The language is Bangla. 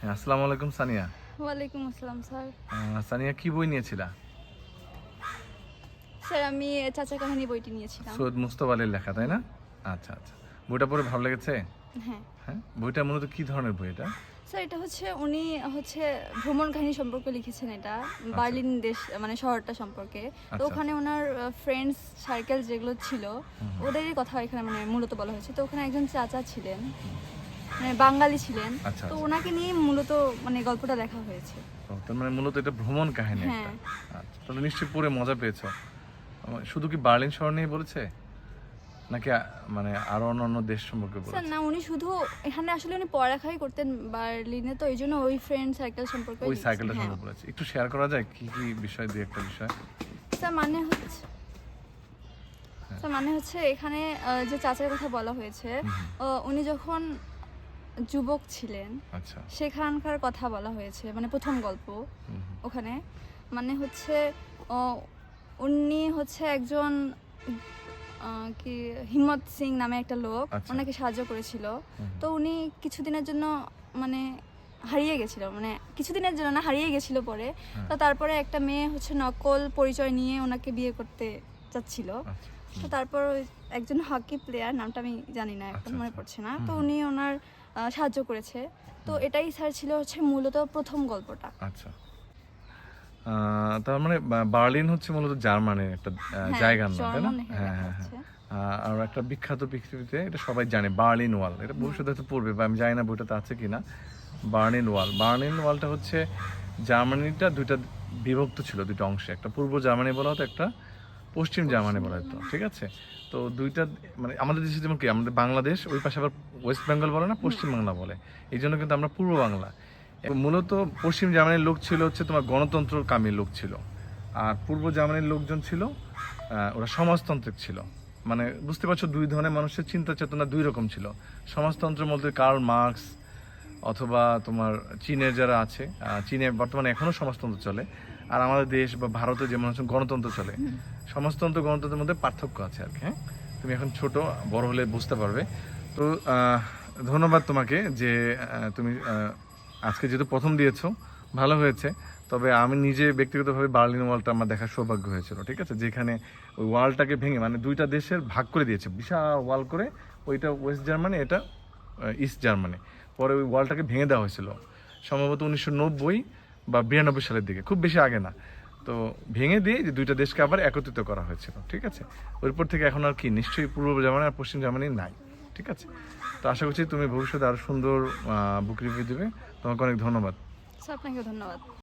হ্যাঁ, আসসালামু আলাইকুম সানিয়া। ওয়ালাইকুম আসসালাম স্যার। সানিয়া কি বই নিয়েছিলা? স্যার আমি চাচা কাহিনী বইটি নিয়েছিলাম। সৈয়দ মুস্তফা আলীর লেখা তাই না? আচ্ছা আচ্ছা। বইটা পড়ে ভালো লেগেছে? হ্যাঁ। হ্যাঁ? বইটা মূলত কি ধরনের বই এটা? স্যার এটা হচ্ছে উনি হচ্ছে ভ্রমণ কাহিনী সম্পর্কে লিখেছেন এটা বার্লিন দেশ মানে শহরটা সম্পর্কে। তো আচ্ছা। ওখানে ওনার ফ্রেন্ডস সার্কেল যেগুলো ছিল ওদেরই কথা এখানে মানে মূলত বলা হয়েছে। তো ওখানে একজন চাচা ছিলেন। মানে বাঙালি ছিলেন। আচ্ছা, তো আচ্ছা। ওনাকে নিয়ে মূলত মানে গল্পটা লেখা হয়েছে। তার মানে মূলত এটা ভ্রমণ কাহিনী হ্যাঁ। একটা আচ্ছা তাহলে নিশ্চয়ই পড়ে মজা পেয়েছ। শুধু কি বার্লিন শহর নিয়ে বলেছে? নাকি মানে আরও অন্যান্য দেশ সম্পর্কে স্যার বলেছে? না উনি শুধু এখানে আসলে উনি পড়ালেখাই করতেন বার্লিনে তো এই জন্য ওই ফ্রেন্ড সার্কেল সম্পর্কে ওই লিখছেন। সাইকেলটা হ্যাঁ। সম্পর্কে বলেছে। একটু শেয়ার করা যায়? কি কি বিষয় দিয়ে একটা বিষয়? স্যার মানে হচ্ছে স্যার মানে হচ্ছে এখানে যে চাচার কথা বলা হয়েছে উনি যখন যুবক ছিলেন। আচ্ছা। সেখানকার কথা বলা হয়েছে মানে প্রথম গল্প। ওখানে। মানে হচ্ছে উনি হচ্ছে একজন কি হিম্মত সিং নামে একটা লোক আচ্ছা। ওনাকে সাহায্য করেছিল। তো উনি কিছুদিনের জন্য মানে হারিয়ে গেছিল মানে কিছুদিনের জন্য না হারিয়ে গেছিল পরে। হ্যাঁ। তো তারপরে একটা মেয়ে হচ্ছে নকল পরিচয় নিয়ে ওনাকে বিয়ে করতে চাচ্ছিল। আচ্ছা। তো তারপর একজন হকি প্লেয়ার নামটা আমি জানি না এখন মনে আচ্ছা। পড়ছে না। তো উনি ওনার সাহায্য করেছে। তো এটাই স্যার ছিল হচ্ছে মূলত প্রথম গল্পটা। আচ্ছা। তার মানে বার্লিন হচ্ছে মূলত জার্মানির একটা হ্যাঁ, জায়গার নাম তাই না? হ্যাঁ হ্যাঁ আর একটা বিখ্যাত পৃথিবীতে এটা সবাই জানে বার্লিন ওয়াল। এটা ভবিষ্যতে হয়তো পড়বে বা আমি জানি না বইটাতে আছে কিনা। বার্লিন ওয়াল। বার্লিন ওয়ালটা হচ্ছে জার্মানিটা দুইটা বিভক্ত ছিল দুইটা অংশে। একটা পূর্ব জার্মানি বলা হতো একটা পশ্চিম জার্মানি বলা হতো ঠিক আছে? তো দুইটা মানে আমাদের দেশে যেমন কি, আমাদের বাংলাদেশ, ওই পাশে আবার ওয়েস্ট বেঙ্গল বলে না, পশ্চিম বাংলা বলে। এই জন্য কিন্তু আমরা পূর্ব বাংলা। মূলত পশ্চিম জার্মানির লোক ছিল হচ্ছে তোমার গণতন্ত্র কামী লোক ছিল। আর পূর্ব জার্মানির লোকজন ছিল ওরা সমাজতান্ত্রিক ছিল। মানে বুঝতে পারছ, দুই ধরনের মানুষের চিন্তা চেতনা দুই রকম ছিল। সমাজতন্ত্রের মধ্যে কার্ল মার্কস অথবা তোমার চীনের যারা আছে চীনে বর্তমানে এখনও সমাজতন্ত্র চলে। আর আমাদের দেশ বা ভারতে যেমন হচ্ছে গণতন্ত্র চলে। সমাজতন্ত্র গণতন্ত্রের মধ্যে পার্থক্য আছে আর কি হ্যাঁ? তুমি এখন ছোট, বড় হলে বুঝতে পারবে। তো ধন্যবাদ তোমাকে যে তুমি আজকে যেহেতু প্রথম দিয়েছ, ভালো হয়েছে। তবে আমি নিজে ব্যক্তিগতভাবে বার্লিন ওয়ালটা আমার দেখার সৌভাগ্য হয়েছিল, ঠিক আছে? যেখানে ওই ওয়ালটাকে ভেঙে মানে দুইটা দেশের ভাগ করে দিয়েছে। বিশাল ওয়াল করে, ওইটা ওয়েস্ট জার্মানি, এটা ইস্ট জার্মানি। পরে ওই ওয়ালটাকে ভেঙে দেওয়া হয়েছিল। সম্ভবত উনিশশো নব্বই বা বিরানব্বই সালের দিকে, খুব বেশি আগে না। তো ভেঙে দিয়ে যে দুইটা দেশকে আবার একত্রিত করা হয়েছিল, ঠিক আছে? ওইপর থেকে এখন আর কি, নিশ্চয়ই পূর্ব জার্মানি আর পশ্চিম জার্মানি নাই, ঠিক আছে? তো আশা করছি তুমি ভবিষ্যতে আরও সুন্দর বুক রিভিউ দেবে। তোমাকে অনেক ধন্যবাদ। আপনাকে ধন্যবাদ।